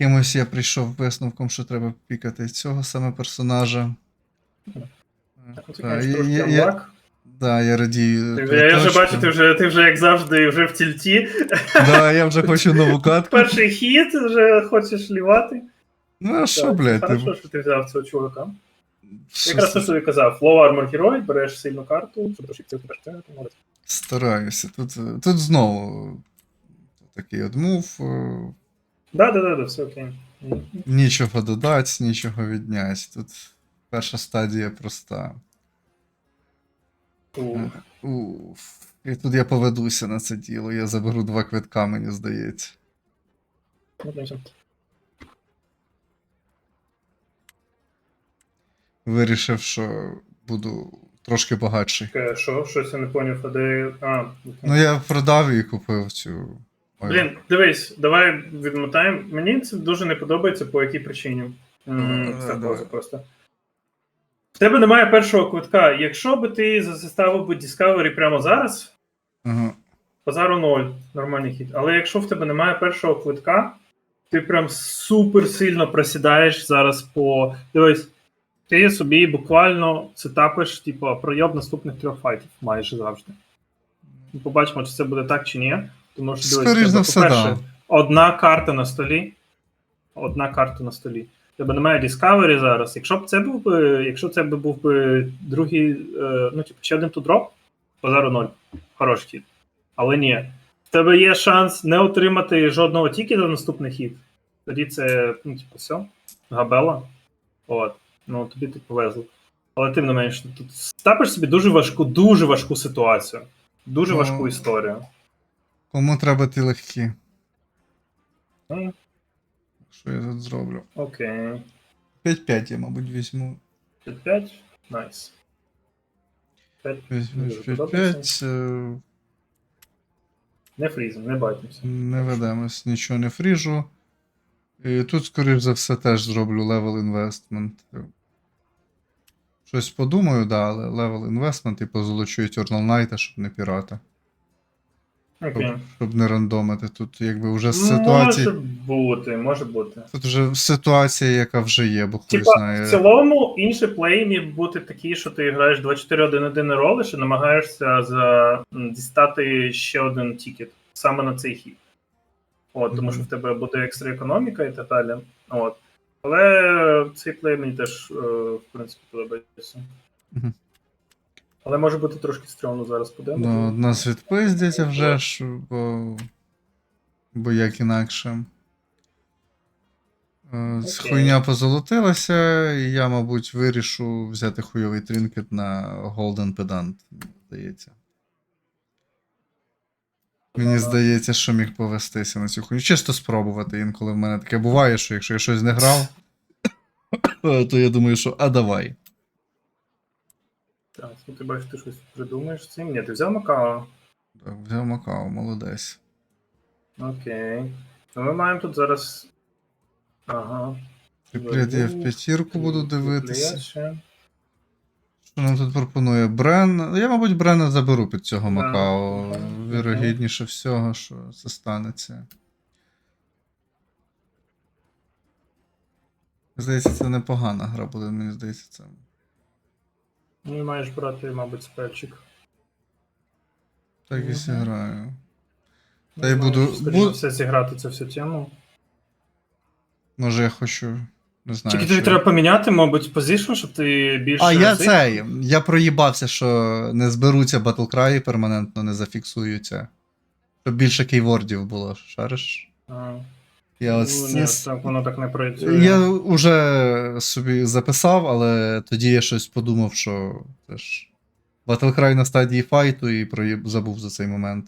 Якимось я прийшов висновком, що треба пікати цього саме персонажа. Так, оце, Та, конечно, я, я, я, да, я радію. Ти Я вже бачу, ти вже, ти вже як завжди, вже в тільті. Да, я вже хочу нову катку. Перший хід, вже хочеш лівати. Ну а що, Так, блядь, Хорошо, ти... що ти взяв цього чувака. що Якраз те, що я казав, Low Armor Hero, береш сильну карту, щоб це тебе ти молодець. стараюся. Тут, тут знову такий от мув. Да, да, да, да, все окей. Нічого додати, нічого відняти. Тут перша стадія проста. У, Уф. І тут я поведуся на це діло. Я заберу два квитка, мені здається. ну. Вирішив, що буду трошки багатший. Е, Що, щось я не поняв, а де. А, Ну, я продав і купив цю. Блін, дивись, давай відмотаємо. Мені це дуже не подобається, по якій причині. Давай, Це просто. В тебе немає першого квитка. Якщо би ти заставив би Discovery прямо зараз, Ага. базару 0, нормальний хід. Але якщо в тебе немає першого квитка, ти прям супер сильно просідаєш зараз по. Дивись, ти собі буквально сетапиш, типу, пройоб наступних трьох файтів майже завжди. Ну, Побачимо, чи це буде так чи ні. Тому що дивись, Скоріш тебе, за все, по-перше, да. одна карта на столі. Одна карта на столі. Тебе немає Discovery зараз. Якщо б це був би, якщо це б був би другий, е, ну, типу, ще один тудроп, базару 0. Хороший хід. Але ні. В тебе є шанс не отримати жодного тільки за наступний хід. Тоді це, ну, типу, все. Габела. От. Ну, тобі ти повезло. Але тим не менш, тут стапиш собі дуже важку, дуже важку ситуацію. Дуже Ну, важку історію. Кому треба ті легкі? Ну, Що я тут зроблю? окей. 5-5 я, мабуть, візьму. 5-5. Найс. 5. Візьму Дуже подобається. 5-5. е, Не фрізом, не байтимося. Не ведемось, нічого не фріжу. І тут, скоріш за все, теж зроблю level investment. Щось подумаю, да, але level investment і позолочу Eternal Knight, щоб не пірата. Щоб, Окей. щоб не рандомити. Тут якби вже з ситуації. Може бути, може бути. Тут вже ситуація, яка вже є, бо хтось Типа, знає. в цілому, інший плей міг бути такий, що ти граєш 24-1-1 ролиш і намагаєшся за... дістати ще один тікет саме на цей хід. От, тому Мгм. що в тебе буде екстра економіка і так далі. От. Але цей плей мені теж, е, в принципі, подобається. Мгм. Але може бути трошки стрьомно зараз подивимося. Ну, нас відпиздять вже ж, бо. Бо як інакше. Е, з Окей. Хуйня позолотилася, і я, мабуть, вирішу взяти хуйовий тринкет на Golden Pedant, здається. Мені здається, що міг повестися на цю хуйню. Чисто спробувати. Інколи в мене таке буває, що якщо я щось не грав, то я думаю, що а давай. Так, ну ти бачиш, ти щось придумаєш з цим. Ні, ти взяв Макао. Так, взяв Макао, молодець. Окей. Ну ми маємо тут зараз. Ага. Триплет я в п'ятірку буду дивитися. Що нам тут пропонує Брен? Я, мабуть, Брена заберу під цього. Макао. Вірогідніше всього, що це станеться. Здається, це непогана гра буде, мені здається, це. Ну і маєш брати, мабуть, спельчик. Так і зіграю. Ну, Та й маєш, буду- скоріше все зіграти цю всю тему. Може, я хочу. Не знаю. Тільки тобі треба поміняти, мабуть, позицію, щоб ти більше. А, я цих- цей. Я проїбався, що не зберуться батлкраї перманентно, не зафіксуються. Щоб більше кейвордів було, шариш? А, Я ну, от ні, з- так воно так не працює. Я вже собі записав, але тоді я щось подумав, що це ж Battle Cry на стадії файту і проїб... забув за цей момент.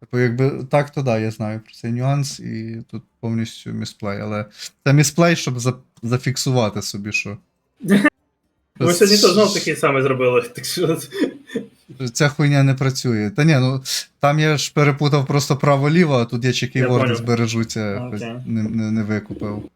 Типу, якби так, то да, я знаю про цей нюанс, і тут повністю місплей. Але це місплей, щоб за... зафіксувати собі, що. Ми сьогодні то знов такий самий зробили. Так що Ця хуйня не працює. Та ні, ну там я ж перепутав просто право-ліво, а тут я чи кейворди збережуться, хоч не, не, не викупив.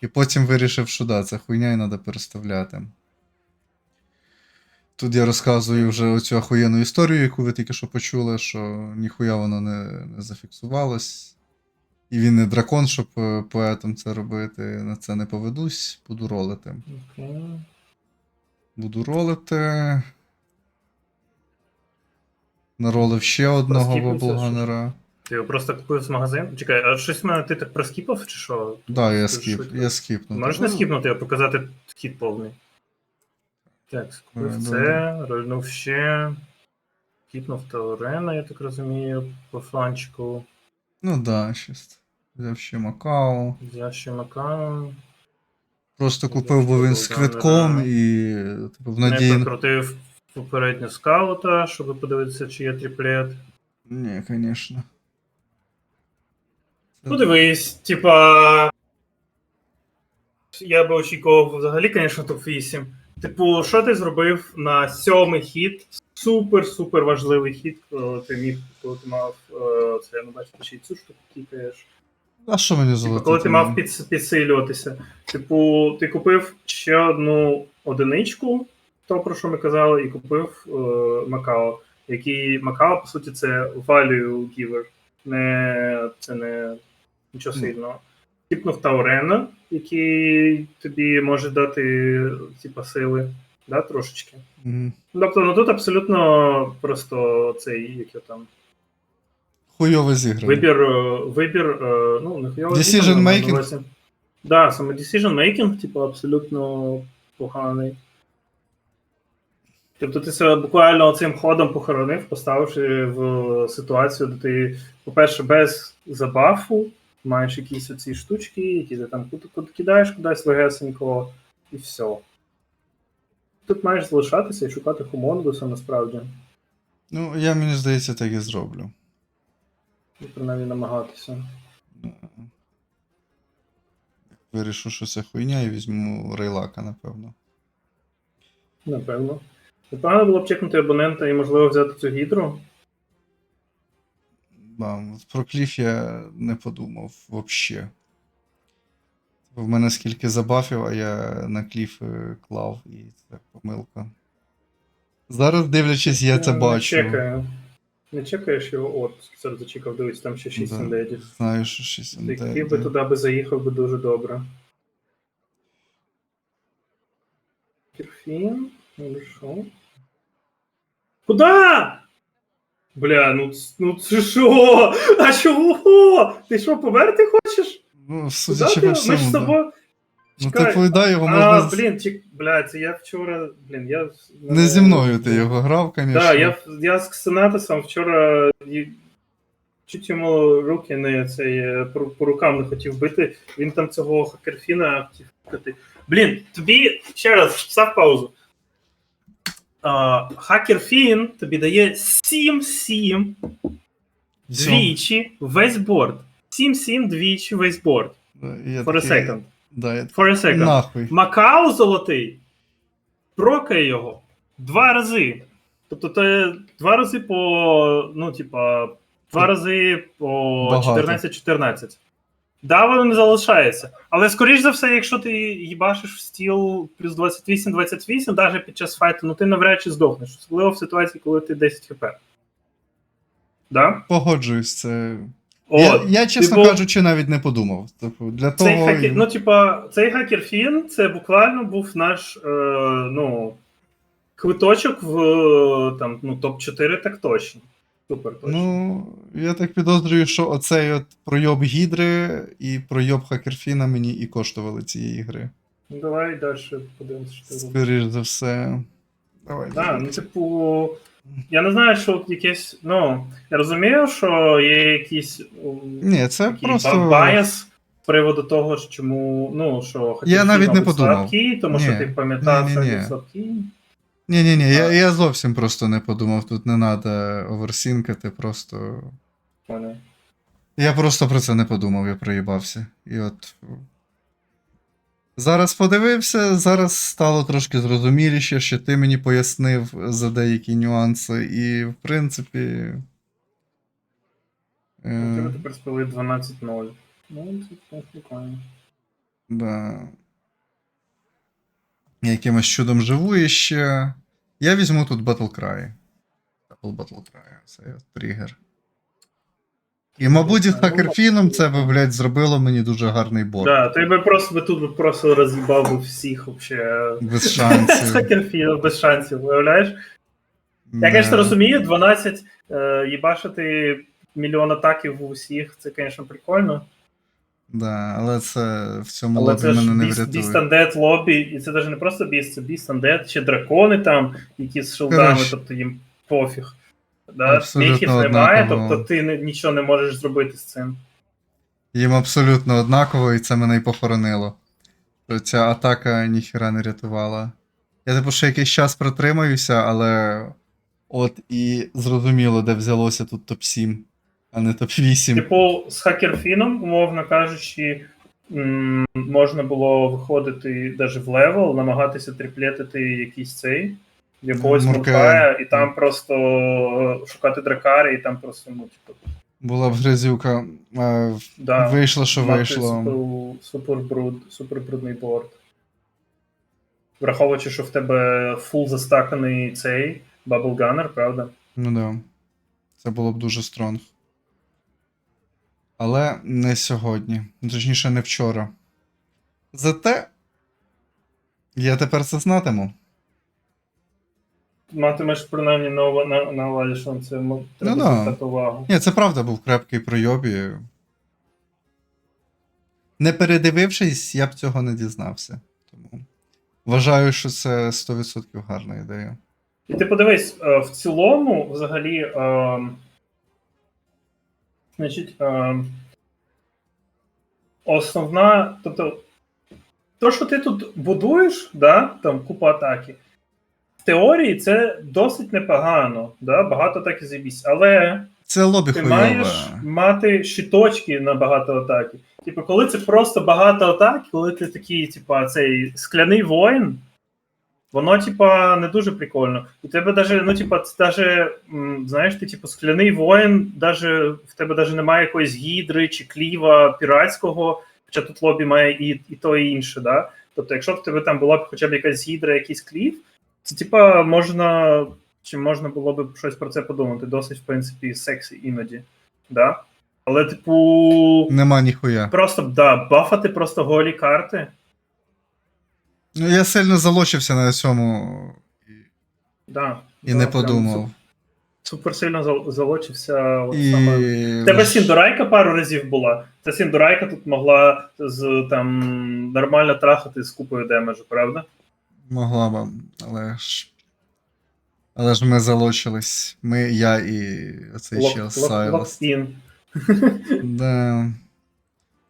І потім вирішив, що да, це хуйня і треба переставляти. Тут я розказую вже оцю охуєнну історію, яку ви тільки що почули, що ніхуя воно не, не зафіксувалось. І він не дракон, щоб е, поетом це робити. На це не поведусь. Буду ролити. Окей. Буду ролити. Наролив ще одного Проскіпнувся, воблганера. Ти його просто купив з магазину? Чекай, а щось в мене ти так проскіпав чи що? Да, я Ти скіп, швидко. я скіпнув. Можеш не скіпнути, а показати хід повний. Так, Е, скупив це, рольнув ще. Кіпнув Таурена, я так розумію, по фланчику. Ну да, щас. Взяв ще Макао. Взяв ще Макао. Просто купив, бо він з квитком і типу, в Не надії. прокрутив попередню скаута, щоб подивитися, чи є тріплет. Ні, звісно. Ну, дивись, типа. Я би очікував взагалі, звісно, топ-8. Типу, що ти зробив на сьомий хід? Супер-супер важливий хід, коли ти міг, коли ти мав. е, Це я не бачу, ще й цю штуку кікаєш. А що мені Типу, коли ти мав під, підсилюватися. Типу, ти купив ще одну одиничку, то про що ми казали, і купив е, Макао. Який Макао, по суті, це value giver. Не, це не нічого сильного. Типнув Таурена, який тобі може дати типа, сили, да, трошечки. Мгм. Тобто, ну тут абсолютно просто цей, як його там. Хуйово зіграно. Вибір, е, вибір, е, ну, не хуйово. Decision зіграно, making? увазі. Да, саме decision making, типу, абсолютно поганий. Тобто ти себе буквально цим ходом похоронив, поставивши в ситуацію, де ти, по-перше, без забафу, маєш якісь оці штучки, які ти там кидаєш кудись легесенько, і все. Тут маєш залишатися і шукати хумонгуса насправді. Ну, я мені здається, так і зроблю. І принаймні намагатися. Вирішу, що це хуйня, і візьму рейлака, напевно. Напевно. Непогано було б чекнути абонента і, можливо, взяти цю гідру. Да, от про кліф я не подумав взагалі. В мене скільки забафів, а я на кліф е, клав, і це помилка. Зараз, дивлячись, я це не бачу. чекаю. Не чекаєш його, от, зараз зачекав, дивись, там ще 6 Да. індедів. Знаю, що щось Ти хотів би туди би заїхав би дуже добре. Кірфін, хорошо. Куда? Бля, ну, ну це що? А чого? Ти що, померти хочеш? Ну, судячи ти? по Ми ж з да. тобою. Ну, Чекай. типу, да, його А, можна. з- блін, чек... бля, це я вчора. Блін, я. Не зі мною ти його грав, звісно. Так, я, я з Ксенатосом вчора і- чуть йому руки не цей, е, по, по рукам не хотів бити. Він там цього хакерфіна хотів кати. Блін, тобі ще раз став паузу. А, хакерфін тобі дає 7-7 двічі весь борд. 7-7 двічі весь борд. Я For a second. Да, я... For a second. Нахуй. Макао золотий прокає його два рази. Тобто це два рази по. Ну, типа, два рази по Багато. 14-14. Да, воно не залишається. Але скоріш за все, якщо ти їбашиш в стіл плюс 28-28, навіть під час файту, ну ти навряд чи здохнеш. Особливо в ситуації, коли ти 10 хп. Да? Погоджуюсь, це. От. я, я, чесно типу- кажучи, навіть не подумав. Типу, для Цей того. хакер, ну, типа, цей хакер Фін це буквально був наш е, ну, квиточок в там, ну, топ-4 так точно. Супер точно. Ну, я так підозрюю, що оцей от пройоб Гідри і пройоб Хакерфіна мені і коштували цієї гри. Ну, Давай далі подивимося, що ти робиш. Скоріш за все. Давай. Да, ну, типу, я не знаю, що от якесь. Ну, я розумію, що є якийсь м, Ні, це такий просто. байс з приводу того, що чому, ну, що Я навіть не подумав. слабкий, тому що ти пам'ятав, що Ні-ні-ні. він слабкий. Ні, ні, я, я зовсім просто не подумав, тут не треба оверсінкати, просто. Понял. Я просто про це не подумав, я проїбався. І от. Зараз подивився, зараз стало трошки зрозуміліше, що ти мені пояснив за деякі нюанси, і в принципі. У тебе тепер спили 12-0. Ну, це прикольно. да. Якимось чудом живу іще. Я візьму тут Battle Cry. Double Battle це тригер. І, мабуть, хакерфіном це би, блядь, зробило мені дуже гарний борт. Да, ти би просто би тут би просто роз'їбав би всіх вообще. Без З шансів. хакерфілом без шансів, уявляєш? Я, звісно, розумію, 12 е, їбашити мільйон атаків у усіх, це, звісно, прикольно. Да, але це в цьому Але лобі це мене не врятує. Beast Undead лобі, і це навіть не просто Beast, це Beast Undead, чи дракони там, які з шилдами, Коротше. тобто їм пофіг. Да? Абсолютно Міхів немає, однаково. тобто ти не- нічого не можеш зробити з цим. Їм абсолютно однаково, і це мене й похоронило. Що ця атака ніхіра не рятувала. Я типу ще якийсь час протримаюся, але от і зрозуміло, де взялося тут топ-7, а не топ-8. Типу, з хакерфіном, умовно кажучи, можна було виходити навіть в левел, намагатися триплетити якийсь цей. Якогось Муркая. і там просто е, шукати дракари, і там просто, ну, типу, Була б грязюка. Е, да, Вийшло, що мати вийшло. Супер, супер супер борт. Враховуючи, що в тебе фул застаканий цей Bubble Gunner, правда? Ну да. Це було б дуже стронг. Але не сьогодні. Точніше, не вчора. Зате. Я тепер це знатиму. Матимеш принаймні на, на, на увазі, що це треба Ну да. увагу. Ні, це правда був крепкий пройобі. Не передивившись, я б цього не дізнався. Тому вважаю, що це 100% гарна ідея. І ти подивись, е, в цілому, взагалі, е, значить, е, основна, тобто, то, що ти тут будуєш, да, там купа атаки, в теорії це досить непогано, да, багато атаки заєбісь, але Це лобі ти хуйове. маєш мати щиточки на багато атаки. Типу, коли це просто багато атак, коли ти такий, типа, цей скляний воїн, воно, типа, не дуже прикольно. У тебе даже, ну, типа, це даже, знаєш, ти, типу, скляний воїн, даже, в тебе даже немає якоїсь гідри чи кліва піратського, хоча тут лобі має і, і то, і інше, да? Тобто, якщо б в тебе там була б хоча б якась гідра, якийсь клів, це, типа, можна. Чи можна було б щось про це подумати? Досить, в принципі, сексі іноді. Да? Але, типу, Нема ніхуя. просто да, бафати просто голі карти. Ну, я сильно залочився на цьому Да, і да, не прям подумав. Супер сильно зал- залочився. От І... саме. В Тебе Сіндорайка пару разів була. Ця Сіндорайка тут могла з там нормально трахати з купою демеджу, правда? Могла б, але ж. Але ж ми залочились. Ми, я і оцей Лок- чел лок- Сайлос. локстін. Да.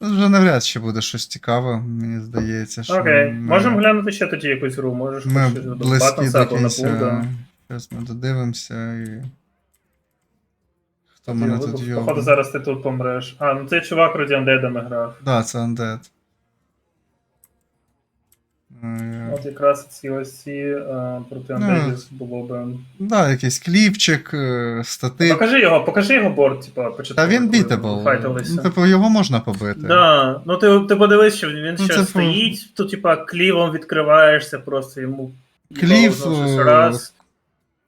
Тут вже навряд чи буде щось цікаве, мені здається. Що Окей. ми, Можемо глянути ще тоді якусь гру. Можеш ми щось до близькі Батонса до або на кінця. Зараз ми додивимося і. Хто мене тут Походу йобне? зараз ти тут помреш. А, ну цей чувак вроді Undead'ами грав. Да, це Undead. Е, От якраз ці ось ці е, проти Ну, Undead'ів було би. Да, якийсь кліпчик, е, статив. Покажи його, покажи його борт, типа, Та він бітабл. Ну, типу, його можна побити. Да, ну ти, ти подивись, що він Ну, ще це стоїть, тут, типа, клівом відкриваєшся, просто йому Клів, е, раз,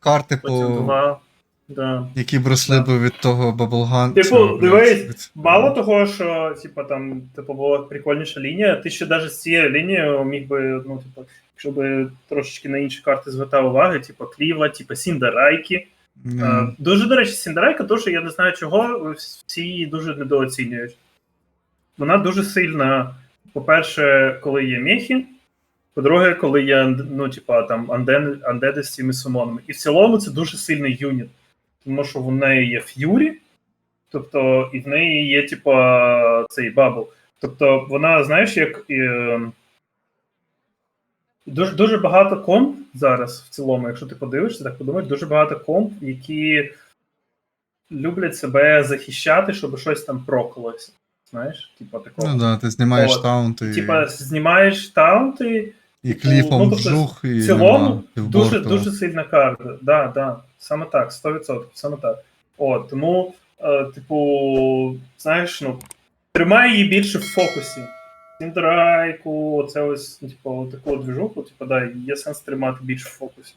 Карти по. Да. Які бросли би від того Баблган. Типу, дивись, від- Мало того, що типа там типу, була прикольніша лінія, ти ще навіть з цією лінією міг би, ну, типу, якщо би трошечки на інші карти звертав уваги, типу Кліва, типу Сіндарайки. Ні. Е, Дуже, до речі, Сіндарайка, дуже, я не знаю чого, всі її дуже недооцінюють. Вона дуже сильна, по-перше, коли є мехи, по-друге, коли є ну, типа, там, андеди з цими сумонами. І в цілому це дуже сильний юніт, тому що в неї є ф'юрі, тобто, і в неї є, типа, цей бабл. Тобто, вона, знаєш, як. е, Дуже, дуже багато комп зараз в цілому, якщо ти подивишся, так подумаєш, дуже багато комп, які люблять себе захищати, щоб щось там проколося. Знаєш, типа такого. Ну да, ти знімаєш От. таунти Типа, знімаєш таунти, і кліфом ну, тобто, вжух, і в цілому нема дуже, дуже сильна карта. Да, да, саме так, 100%, саме так. От, тому, е, типу, знаєш, ну, тримай її більше в фокусі. Сіндрайку, оце ось, типу, таку движуху, типу, да, є сенс тримати більше в фокусі.